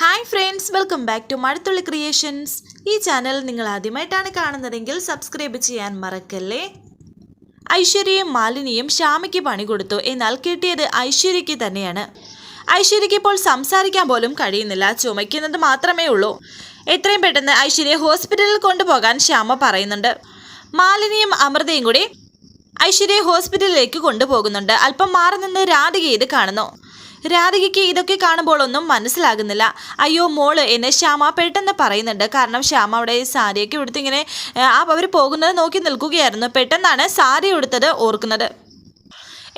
Hi friends welcome back to Mazhathulli creations ഈ channel നിങ്ങൾ ആദ്യമായിട്ടാണ് കാണുന്നതെങ്കിൽ സബ്സ്ക്രൈബ് ചെയ്യാൻ മറക്കല്ലേ? ഐശ്വര്യയും മാലിനിയും ശ്യാമയ്ക്ക് പണി കൊടുത്തു. എന്നാൽ കിട്ടിയത് ഐശ്വര്യയ്ക്ക് തന്നെയാണ്. ഐശ്വര്യയ്ക്ക് ഇപ്പോൾ സംസാരിക്കാൻ പോലും കഴിയുന്നില്ല. ചുമയ്ക്കുന്നത് മാത്രമേ ഉള്ളൂ. എത്രയും പെട്ടെന്ന് ഐശ്വര്യ ഹോസ്പിറ്റലിൽ കൊണ്ടുപോകാൻ ശ്യാമ പറയുന്നുണ്ട്. മാലിനിയും അമൃതയും കൂടി ഐശ്വര്യയെ ഹോസ്പിറ്റലിലേക്ക് കൊണ്ടുപോകുന്നുണ്ട്. അല്പം മാറി നിന്ന് രാധിക ഇത് കാണുന്നു. രാധികയ്ക്ക് ഇതൊക്കെ കാണുമ്പോൾ ഒന്നും മനസ്സിലാകുന്നില്ല. അയ്യോ മോൾ എന്നെ ശ്യാമ പെട്ടെന്ന് പറയുന്നുണ്ട്. കാരണം ശ്യാമ അവിടെ സാരിയൊക്കെ ഉടുത്ത് ഇങ്ങനെ അവർ പോകുന്നത് നോക്കി നിൽക്കുകയായിരുന്നു. പെട്ടെന്നാണ് സാരി ഉടുത്തത് ഓർക്കുന്നത്.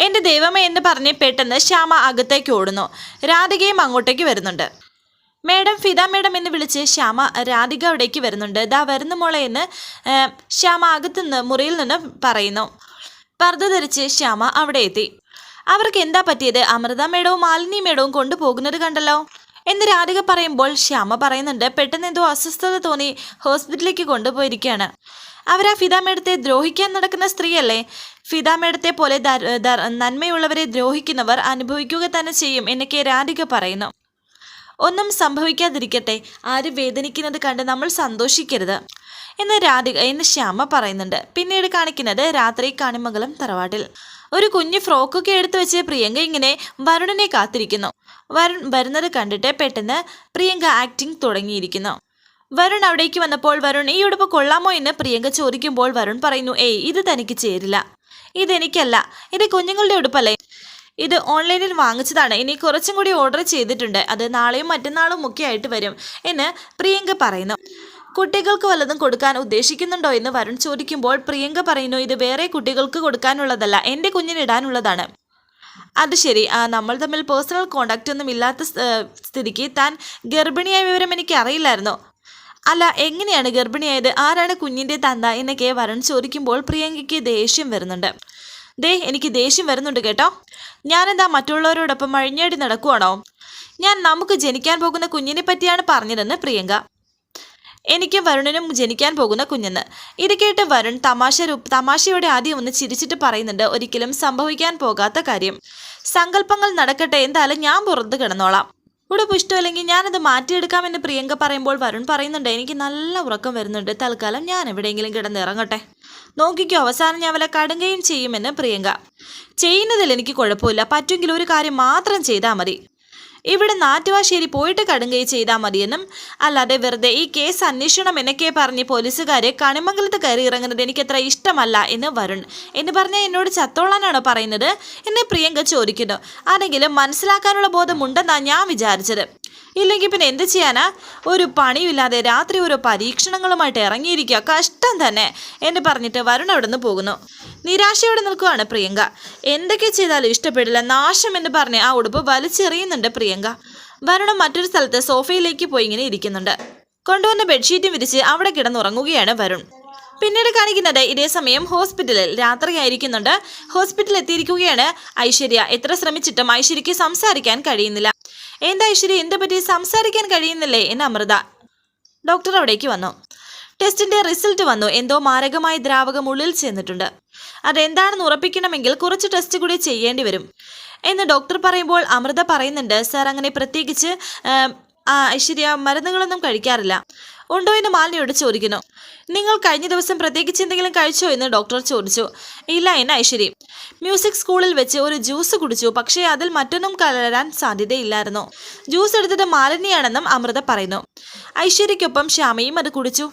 എന്റെ ദൈവമേ എന്ന് പറഞ്ഞ് പെട്ടെന്ന് ശ്യാമ അകത്തേക്ക് ഓടുന്നു. രാധികയും അങ്ങോട്ടേക്ക് വരുന്നുണ്ട്. മേഡം ഫിദ മേഡം എന്ന് വിളിച്ച് ശ്യാമ രാധിക അവിടേക്ക് വരുന്നുണ്ട്. ദാ വരുന്ന മോളെ എന്ന് ശ്യാമ അകത്തുനിന്ന് മുറിയിൽ നിന്ന് പറയുന്നു. പർദ്ദ ധരിച്ച് ശ്യാമ അവിടെ എത്തി. അവർക്ക് എന്താ പറ്റിയത്? അമൃത മേഡവും മാലിനി മേഡവും കൊണ്ടുപോകുന്നത് കണ്ടല്ലോ. എന്ന് രാധിക പറയുമ്പോൾ ശ്യാമ പറയുന്നുണ്ട് പെട്ടെന്ന് എന്തോ അസ്വസ്ഥത തോന്നി ഹോസ്പിറ്റലിലേക്ക് കൊണ്ടുപോയിരിക്കുകയാണ്. അവരാ ഫിദ മേഡത്തെ ദ്രോഹിക്കാൻ നടക്കുന്ന സ്ത്രീയല്ലേ? ഫിദ മേഡത്തെ പോലെ നന്മയുള്ളവരെ ദ്രോഹിക്കുന്നവർ അനുഭവിക്കുക തന്നെ ചെയ്യും എന്നൊക്കെ രാധിക പറയുന്നു. ഒന്നും സംഭവിക്കാതിരിക്കട്ടെ. ആര് വേദനിക്കുന്നത് കണ്ട് നമ്മൾ സന്തോഷിക്കരുത് എന്ന് രാധിക എന്ന് ശ്യാമ പറയുന്നുണ്ട്. പിന്നീട് കാണിക്കുന്നത് രാത്രി കാണിമംഗലം തറവാട്ടിൽ. ഒരു കുഞ്ഞു ഫ്രോക്കൊക്കെ എടുത്തു വെച്ച് പ്രിയങ്ക ഇങ്ങനെ വരുണനെ കാത്തിരിക്കുന്നു. വരുൺ വരുന്നത് കണ്ടിട്ട് പെട്ടെന്ന് പ്രിയങ്ക ആക്ടിങ് തുടങ്ങിയിരിക്കുന്നു. വരുൺ അവിടേക്ക് വന്നപ്പോൾ വരുൺ ഈ ഉടുപ്പ് കൊള്ളാമോ? എന്ന് പ്രിയങ്ക ചോദിക്കുമ്പോൾ വരുൺ പറയുന്നു ഏയ് ഇത് തനിക്ക് ചേരില്ല. ഇതെനിക്കല്ല. ഇത് കുഞ്ഞുങ്ങളുടെ ഉടുപ്പല്ലേ? ഇത് ഓൺലൈനിൽ വാങ്ങിച്ചതാണ്. ഇനി കുറച്ചും കൂടി ഓർഡർ ചെയ്തിട്ടുണ്ട്. അത് നാളെയും മറ്റന്നാളും ഒക്കെ ആയിട്ട് വരും എന്ന് പ്രിയങ്ക പറയുന്നു. കുട്ടികൾക്ക് വല്ലതും കൊടുക്കാൻ ഉദ്ദേശിക്കുന്നുണ്ടോ എന്ന് വരുൺ ചോദിക്കുമ്പോൾ പ്രിയങ്ക പറയുന്നു ഇത് വേറെ കുട്ടികൾക്ക് കൊടുക്കാനുള്ളതല്ല എന്റെ കുഞ്ഞിനിടാനുള്ളതാണ് അത് ശരി. നമ്മൾ തമ്മിൽ പേഴ്സണൽ കോണ്ടാക്റ്റ് ഒന്നും ഇല്ലാത്ത സ്ഥിതിക്ക് താൻ ഗർഭിണിയായ വിവരം എനിക്ക് അറിയില്ലായിരുന്നു? അല്ല എങ്ങനെയാണ് ഗർഭിണിയായത്? ആരാണ് കുഞ്ഞിന്റെ തന്ത? എന്നൊക്കെ വരൺ ചോദിക്കുമ്പോൾ പ്രിയങ്കയ്ക്ക് ദേഷ്യം വരുന്നുണ്ട്. ദേ എനിക്ക് ദേഷ്യം വരുന്നുണ്ട് കേട്ടോ. ഞാനെന്താ മറ്റുള്ളവരോടൊപ്പം മഴഞ്ഞേടി നടക്കുവാണോ? ഞാൻ നമുക്ക് ജനിക്കാൻ പോകുന്ന കുഞ്ഞിനെ പറ്റിയാണ് പറഞ്ഞതെന്ന് പ്രിയങ്ക. എനിക്കും വരുണിനും ജനിക്കാൻ പോകുന്ന കുഞ്ഞെന്ന്. ഇത് കേട്ട് വരുൺ തമാശ രൂപ തമാശയോടെ ആദ്യം ഒന്ന് ചിരിച്ചിട്ട് പറയുന്നുണ്ട് ഒരിക്കലും സംഭവിക്കാൻ പോകാത്ത കാര്യം. സങ്കല്പങ്ങൾ നടക്കട്ടെ എന്തായാലും ഞാൻ പുറത്ത് കിടന്നോളാം. ഉടുപ്പ് ഇഷ്ടമല്ലെങ്കിൽ ഞാനത് മാറ്റിയെടുക്കാമെന്ന് പ്രിയങ്ക പറയുമ്പോൾ വരുൺ പറയുന്നുണ്ട് എനിക്ക് നല്ല ഉറക്കം വരുന്നുണ്ട്. തൽക്കാലം ഞാൻ എവിടെയെങ്കിലും കിടന്നിറങ്ങട്ടെ നോക്കിക്കോ അവസാനം ഞാൻ വല്ല കടുങ്കയും ചെയ്യുമെന്ന് പ്രിയങ്ക. ചെയ്യുന്നതിൽ എനിക്ക് കുഴപ്പമില്ല. പറ്റുമെങ്കിൽ ഒരു കാര്യം മാത്രം ചെയ്താൽ മതി. ഇവിടെ നാറ്റുവാശ്ശേരി പോയിട്ട് കടുങ്കൈ ചെയ്താൽ മതിയെന്നും അല്ലാതെ വെറുതെ ഈ കേസ് അന്വേഷണം എന്നൊക്കെ പറഞ്ഞ് പോലീസുകാരെ കണിമംഗലത്ത് കയറി ഇറങ്ങുന്നത് എനിക്കത്ര ഇഷ്ടമല്ല എന്ന് വരുൺ. എന്ന് പറഞ്ഞാൽ എന്നോട് ചത്തോളാനാണോ പറയുന്നത്? എന്ന് പ്രിയങ്ക ചോദിക്കുന്നു. ആരെങ്കിലും മനസ്സിലാക്കാനുള്ള ബോധമുണ്ടെന്നാണ് ഞാൻ വിചാരിച്ചത്. ഇല്ലെങ്കിൽ പിന്നെ എന്ത് ചെയ്യാനാ? ഒരു പണിയില്ലാതെ രാത്രി ഓരോ പരീക്ഷണങ്ങളുമായിട്ട് ഇറങ്ങിയിരിക്കുക കഷ്ടം തന്നെ എന്ന് പറഞ്ഞിട്ട് വരുൺ അവിടെ നിന്ന് പോകുന്നു. നിരാശയോടെ നിൽക്കുകയാണ് പ്രിയങ്ക. എന്തൊക്കെ ചെയ്താലും ഇഷ്ടപ്പെടില്ല നാശം എന്ന് പറഞ്ഞ് ആ ഉടുപ്പ് വലിച്ചെറിയുന്നുണ്ട് പ്രിയങ്ക. വരുണ മറ്റൊരു സ്ഥലത്ത് സോഫയിലേക്ക് പോയി ഇങ്ങനെ ഇരിക്കുന്നുണ്ട്. കൊണ്ടുവന്ന ബെഡ്ഷീറ്റും വിരിച്ച് അവിടെ കിടന്നുറങ്ങുകയാണ് വരുൺ. പിന്നീട് കാണിക്കുന്നത് ഇതേ സമയം ഹോസ്പിറ്റലിൽ രാത്രിയായിരിക്കുന്നുണ്ട്. ഹോസ്പിറ്റലിൽ എത്തിയിരിക്കുകയാണ് ഐശ്വര്യ. എത്ര ശ്രമിച്ചിട്ടും ഐശ്വര്യയ്ക്ക് സംസാരിക്കാൻ കഴിയുന്നില്ല. എന്താ ഐശ്വര്യ എന്ത് പറ്റി സംസാരിക്കാൻ കഴിയുന്നില്ലേ? എന്ന് അമൃത ഡോക്ടർ അവിടേക്ക് വന്നു. ടെസ്റ്റിന്റെ റിസൾട്ട് വന്നു. എന്തോ മാരകമായ ദ്രാവകം ഉള്ളിൽ ചെന്നിട്ടുണ്ട്. അതെന്താണെന്ന് ഉറപ്പിക്കണമെങ്കിൽ കുറച്ച് ടെസ്റ്റ് കൂടി ചെയ്യേണ്ടി വരും. എന്ന് ഡോക്ടർ പറയുമ്പോൾ അമൃത പറയുന്നുണ്ട് സാർ അങ്ങനെ പ്രത്യേകിച്ച് ആം, ഐശ്വര്യ മരുന്നുകളൊന്നും കഴിക്കാറില്ല. ഉണ്ടോ എന്ന് മാലിനിയോട് ചോദിക്കുന്നു. നിങ്ങൾ കഴിഞ്ഞ ദിവസം പ്രത്യേകിച്ച് എന്തെങ്കിലും കഴിച്ചോ എന്ന് ഡോക്ടർ ചോദിച്ചു. ഇല്ല എന്ന് ഐശ്വര്യം. മ്യൂസിക് സ്കൂളിൽ വെച്ച് ഒരു ജ്യൂസ് കുടിച്ചു. പക്ഷേ അതിൽ മറ്റൊന്നും കലരാൻ സാധ്യതയില്ലായിരുന്നു. ജ്യൂസ് എടുത്തത് മാലിന്യാണെന്നും അമൃത പറയുന്നു. ഐശ്വര്യയ്ക്കൊപ്പം ശ്യാമയും അത് കുടിച്ചു.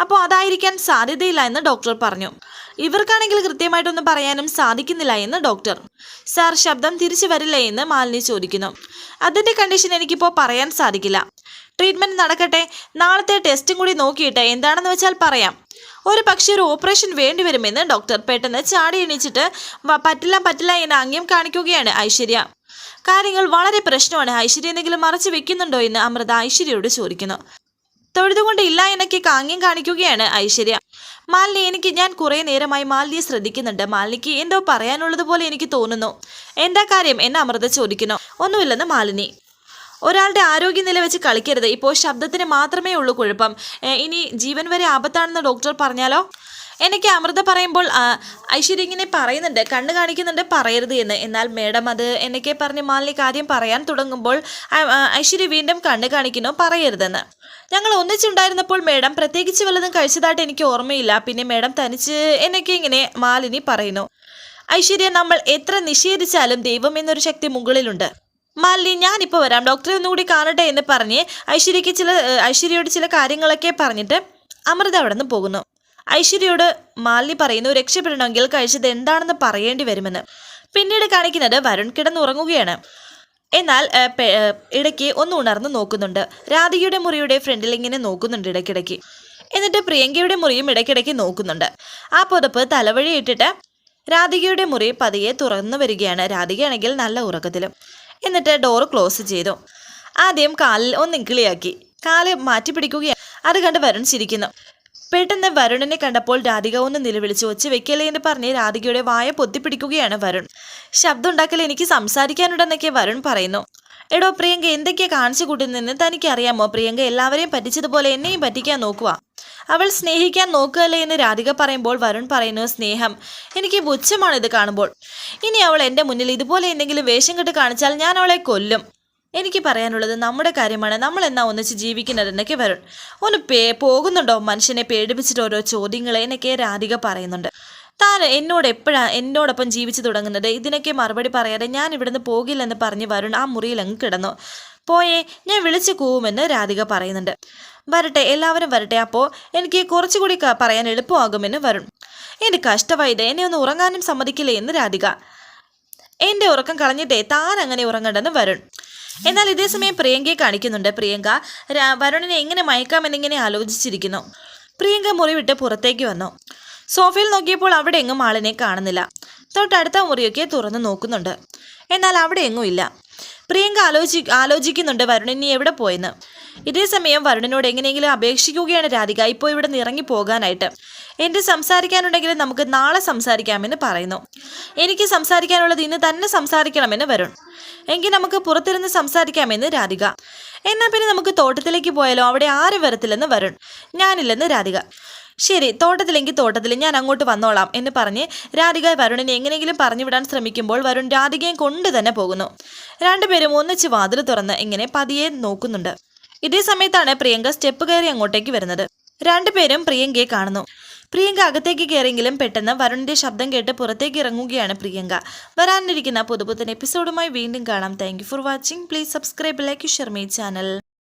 അപ്പോൾ അതായിരിക്കാൻ സാധ്യതയില്ല എന്ന് ഡോക്ടർ പറഞ്ഞു. ഇവർക്കാണെങ്കിൽ കൃത്യമായിട്ടൊന്നും പറയാനും സാധിക്കുന്നില്ല എന്ന് ഡോക്ടർ. സാർ ശബ്ദം തിരിച്ചു വരില്ലേ എന്ന് മാലിനി ചോദിക്കുന്നു. അതിന്റെ കണ്ടീഷൻ എനിക്കിപ്പോൾ പറയാൻ സാധിക്കില്ല. ട്രീറ്റ്മെന്റ് നടക്കട്ടെ നാളത്തെ ടെസ്റ്റും കൂടി നോക്കിയിട്ട് എന്താണെന്ന് വെച്ചാൽ പറയാം. ഒരു പക്ഷേ ഒരു ഓപ്പറേഷൻ വേണ്ടി വരുമെന്ന് ഡോക്ടർ പെട്ടെന്ന് ചാടി എണീച്ചിട്ട് "വ- പറ്റില്ല പറ്റില്ല എന്ന് ആംഗ്യം കാണിക്കുകയാണ് ഐശ്വര്യ. കാര്യങ്ങൾ വളരെ പ്രശ്നമാണ്. ഐശ്വര്യ എന്തെങ്കിലും മറച്ചു വെക്കുന്നുണ്ടോ എന്ന് അമൃത ഐശ്വര്യയോട് ചോദിക്കുന്നു. തൊഴുതുകൊണ്ട് ഇല്ല എന്നൊക്കെ കാങ്ങ്യം കാണിക്കുകയാണ് ഐശ്വര്യ. മാലിനി എനിക്ക് ഞാൻ കുറേ നേരമായി മാലിനിയെ ശ്രദ്ധിക്കുന്നുണ്ട്. മാലിനിക്ക് എന്തോ പറയാനുള്ളത് പോലെ എനിക്ക് തോന്നുന്നു. എന്താ കാര്യം? എന്നെ അമൃത ചോദിക്കുന്നു. ഒന്നുമില്ലെന്ന് മാലിനി. ഒരാളുടെ ആരോഗ്യനില വെച്ച് കളിക്കരുത്. ഇപ്പോൾ ശബ്ദത്തിന് മാത്രമേ ഉള്ളൂ കുഴപ്പം. ഇനി ജീവൻ വരെ ആപത്താണെന്ന് ഡോക്ടർ പറഞ്ഞാലോ? എനിക്ക് അമൃത പറയുമ്പോൾ ഐശ്വര്യ ഇങ്ങനെ പറയുന്നുണ്ട് കണ്ണ് കാണിക്കുന്നുണ്ട് പറയരുത് എന്ന്. എന്നാൽ മേഡം അത് എന്നൊക്കെ പറഞ്ഞ് മാലിനി കാര്യം പറയാൻ തുടങ്ങുമ്പോൾ ഐശ്വര്യ വീണ്ടും കണ്ണ് കാണിക്കുന്നു പറയരുതെന്ന്. ഞങ്ങൾ ഒന്നിച്ചുണ്ടായിരുന്നപ്പോൾ മേഡം പ്രത്യേകിച്ച് വല്ലതും കഴിച്ചതായിട്ട് എനിക്ക് ഓർമ്മയില്ല. പിന്നെ മേഡം തനിച്ച് എന്നൊക്കെ ഇങ്ങനെ മാലിനി പറയുന്നു. ഐശ്വര്യ നമ്മൾ എത്ര നിഷേധിച്ചാലും ദൈവം എന്നൊരു ശക്തി മുകളിലുണ്ട്. മാലിനി ഞാനിപ്പോൾ വരാം. ഡോക്ടറെ ഒന്നുകൂടി കാണട്ടെ എന്ന് പറഞ്ഞ് ഐശ്വര്യയ്ക്ക് ചില ഐശ്വര്യയോട് ചില കാര്യങ്ങളൊക്കെ പറഞ്ഞിട്ട് അമൃത അവിടെ നിന്ന് പോകുന്നു. ഐശ്വര്യയോട് മാലിനി പറയുന്നു രക്ഷപ്പെടണമെങ്കിൽ കഴിച്ചത് എന്താണെന്ന് പറയേണ്ടി വരുമെന്ന്. പിന്നീട് കാണിക്കുന്നത് വരുൺ കിടന്നുറങ്ങുകയാണ്. എന്നാൽ ഇടയ്ക്ക് ഒന്ന് ഉണർന്ന് നോക്കുന്നുണ്ട്. രാധികയുടെ മുറിയുടെ ഫ്രണ്ടിൽ ഇങ്ങനെ നോക്കുന്നുണ്ട് ഇടയ്ക്കിടയ്ക്ക്. എന്നിട്ട് പ്രിയങ്കയുടെ മുറിയും ഇടയ്ക്കിടയ്ക്ക് നോക്കുന്നുണ്ട്. ആ പുതപ്പ് തലവഴി ഇട്ടിട്ട് രാധികയുടെ മുറി പതിയെ തുറന്നു വരികയാണ്. രാധികയാണെങ്കിൽ നല്ല ഉറക്കത്തിലും. എന്നിട്ട് ഡോർ ക്ലോസ് ചെയ്തു. ആദ്യം കാലിൽ ഒന്ന് ഇക്കിളിയാക്കി കാൽ മാറ്റി പിടിക്കുകയാണ് അത് കണ്ട് വരുൺ ചിരിക്കുന്നു. പെട്ടെന്ന് വരുണനെ കണ്ടപ്പോൾ രാധിക ഒന്ന് നിലവിളിച്ചു. ഒച്ച വെക്കലേ എന്ന് പറഞ്ഞ് രാധികയുടെ വായ പൊത്തിപ്പിടിക്കുകയാണ് വരുൺ. ശബ്ദം ഉണ്ടാക്കൽ എനിക്ക് സംസാരിക്കാനുണ്ടെന്നൊക്കെ വരുൺ പറയുന്നു. എടോ പ്രിയങ്ക എന്തൊക്കെയാ കാണിച്ചു തനിക്ക് അറിയാമോ പ്രിയങ്ക എല്ലാവരെയും പറ്റിച്ചതുപോലെ എന്നെയും പറ്റിക്കാൻ നോക്കുക അവൾ സ്നേഹിക്കാൻ നോക്കുകയല്ലേ എന്ന് രാധിക പറയുമ്പോൾ വരുൺ പറയുന്നു സ്നേഹം എനിക്ക് പുച്ഛമാണ് ഇത് കാണുമ്പോൾ. ഇനി അവൾ എന്റെ മുന്നിൽ ഇതുപോലെ എന്തെങ്കിലും വേഷം കെട്ട് കാണിച്ചാൽ ഞാൻ അവളെ കൊല്ലും. എനിക്ക് പറയാനുള്ളത് നമ്മുടെ കാര്യമാണ്. നമ്മൾ എന്നാ ഒന്നിച്ച് ജീവിക്കുന്നത് എന്നൊക്കെ വരും ഒന്ന് പേ പോകുന്നുണ്ടോ? മനുഷ്യനെ പേടിപ്പിച്ചിട്ട് ഓരോ ചോദ്യങ്ങൾ എന്നൊക്കെ രാധിക പറയുന്നുണ്ട്. താൻ എന്നോട് എപ്പോഴാണ് എന്നോടൊപ്പം ജീവിച്ചു തുടങ്ങുന്നത്? ഇതിനൊക്കെ മറുപടി പറയാതെ ഞാൻ ഇവിടുന്ന് പോകില്ലെന്ന് പറഞ്ഞ് വരുൺ ആ മുറിയിൽ അങ്ങ് കിടന്നു. പോയേ ഞാൻ വിളിച്ചു കൂവുമെന്ന് രാധിക പറയുന്നുണ്ട്. വരട്ടെ എല്ലാവരും വരട്ടെ. അപ്പോൾ എനിക്ക് കുറച്ചുകൂടി പറയാൻ എളുപ്പമാകുമെന്ന് വരുൺ. എന്റെ കഷ്ടമായത് എന്നെ ഒന്ന് ഉറങ്ങാനും സമ്മതിക്കില്ലേ? എന്ന് രാധിക. എന്റെ ഉറക്കം കളഞ്ഞിട്ടേ താൻ അങ്ങനെ ഉറങ്ങണ്ടെന്ന് വരുൺ. എന്നാൽ ഇതേ സമയം പ്രിയങ്കയെ കാണിക്കുന്നുണ്ട്. പ്രിയങ്ക വരുണിനെ എങ്ങനെ മയക്കാമെന്നിങ്ങനെ ആലോചിച്ചിരിക്കുന്നു. പ്രിയങ്ക മുറിവിട്ട് പുറത്തേക്ക് വന്നു. സോഫയിൽ നോക്കിയപ്പോൾ അവിടെ എങ്ങും ആളിനെ കാണുന്നില്ല. തൊട്ടടുത്ത മുറിയൊക്കെ തുറന്നു നോക്കുന്നുണ്ട്. എന്നാൽ അവിടെ എങ്ങും ഇല്ല. പ്രിയങ്ക ആലോചി ആലോചിക്കുന്നുണ്ട് വരുണിനി എവിടെ പോയെന്ന്. ഇതേ സമയം വരുണിനോട് എങ്ങനെയെങ്കിലും അപേക്ഷിക്കുകയാണ് രാധിക. ഇപ്പോൾ ഇവിടെ നിന്ന് ഇറങ്ങി പോകാനായിട്ട്. എന്റെ സംസാരിക്കാനുണ്ടെങ്കിൽ നമുക്ക് നാളെ സംസാരിക്കാമെന്ന് പറയുന്നു. എനിക്ക് സംസാരിക്കാനുള്ളത് ഇന്ന് തന്നെ സംസാരിക്കണമെന്ന് വരുൺ. എങ്കിൽ നമുക്ക് പുറത്തിരുന്ന് സംസാരിക്കാമെന്ന് രാധിക. എന്നാൽ പിന്നെ നമുക്ക് തോട്ടത്തിലേക്ക് പോയാലോ? അവിടെ ആരും വരത്തില്ലെന്ന് വരുൺ. ഞാനില്ലെന്ന് രാധിക. ശരി തോട്ടത്തിലെങ്കിൽ തോട്ടത്തിൽ ഞാൻ അങ്ങോട്ട് വന്നോളാം എന്ന് പറഞ്ഞ് രാധിക വരുണിനെ എങ്ങനെയെങ്കിലും പറഞ്ഞു വിടാൻ ശ്രമിക്കുമ്പോൾ വരുൺ രാധികയും കൊണ്ട് തന്നെ പോകുന്നു. രണ്ടുപേരും ഒന്നിച്ച് വാതിൽ തുറന്ന് ഇങ്ങനെ പതിയെ നോക്കുന്നുണ്ട്. ഇതേ സമയത്താണ് പ്രിയങ്ക സ്റ്റെപ്പ് കയറി അങ്ങോട്ടേക്ക് വരുന്നത്. രണ്ടുപേരും പ്രിയങ്കയെ കാണുന്നു. പ്രിയങ്ക അകത്തേക്ക് കയറിയെങ്കിലും പെട്ടെന്ന് വരുണിന്റെ ശബ്ദം കേട്ട് പുറത്തേക്ക് ഇറങ്ങുകയാണ് പ്രിയങ്ക. വരാനിരിക്കുന്ന പുതുപുത്തൻ എപ്പിസോഡുമായി വീണ്ടും കാണാം. Thank for watching please subscribe like Shermi channel